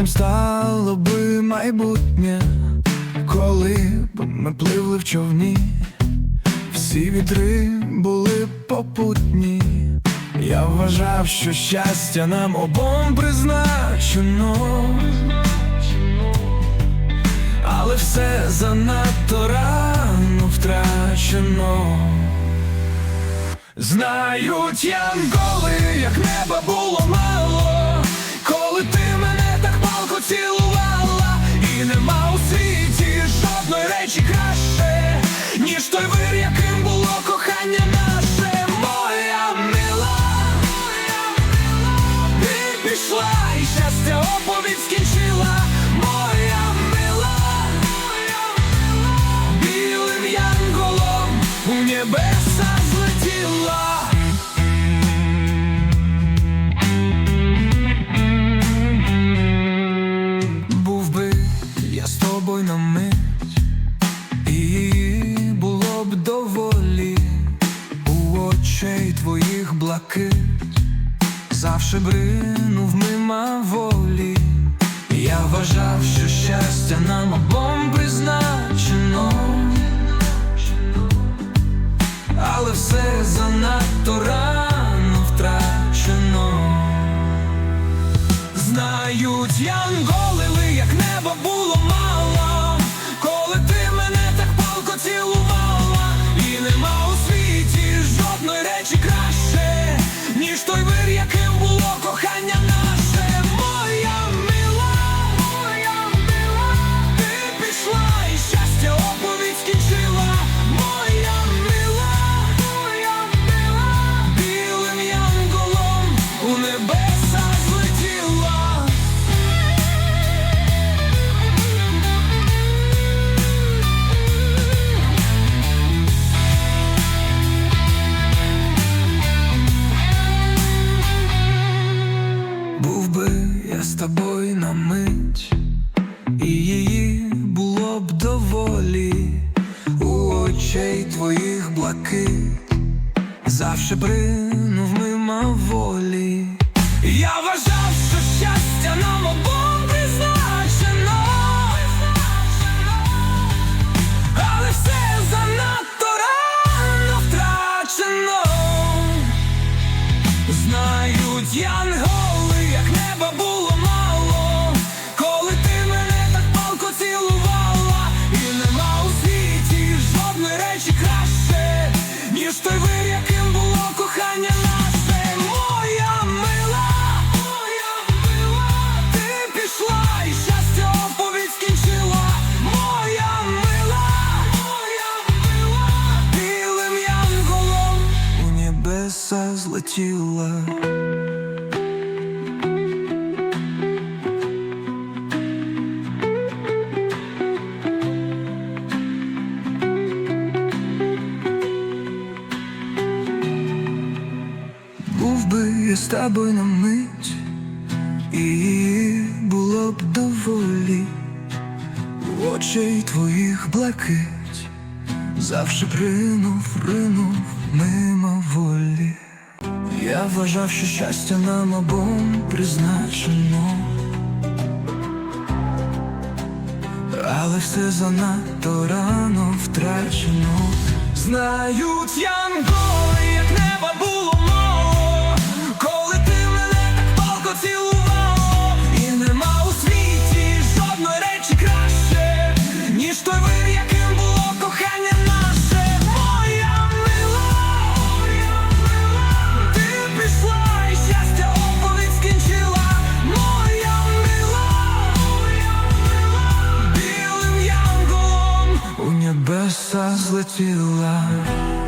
Щастям стало би майбутнє, коли б ми пливли в човні, всі вітри були попутні. Я вважав, що щастя нам обом призначено, але все занадто рано втрачено. Знають янголи, як неба було мало, небеса злетіла. Був би я з тобою на мить, і було б доволі у очей твоїх блакит, завше бринув мима волі. Я вважав, що щастя нам обом призначено, але все занадто рано втрачено. Знають янголи, Був би я з тобою на мить, і її було б доволі у очей твоїх блакит, завше бринув мимо волі. Я вважав, що щастя нам обом призначено, але все занадто рано втрачено. Знають янголи, як неба було мало, коли ти мене так палко цілувала, і нема у світі жодної речі краще, ніж той вир, яким було кохання наше, моя мила, моя мила, ти пішла, і щастя оповідь моя мила, моя мила, білим янголом у небеса злетіла. Я з тобою на мить, і було б доволі очей твоїх блакить, завжди ринув, ринув мимо волі. Я вважав, що щастя нам обом призначено, але все занадто рано втрачено. Знають янголи to love.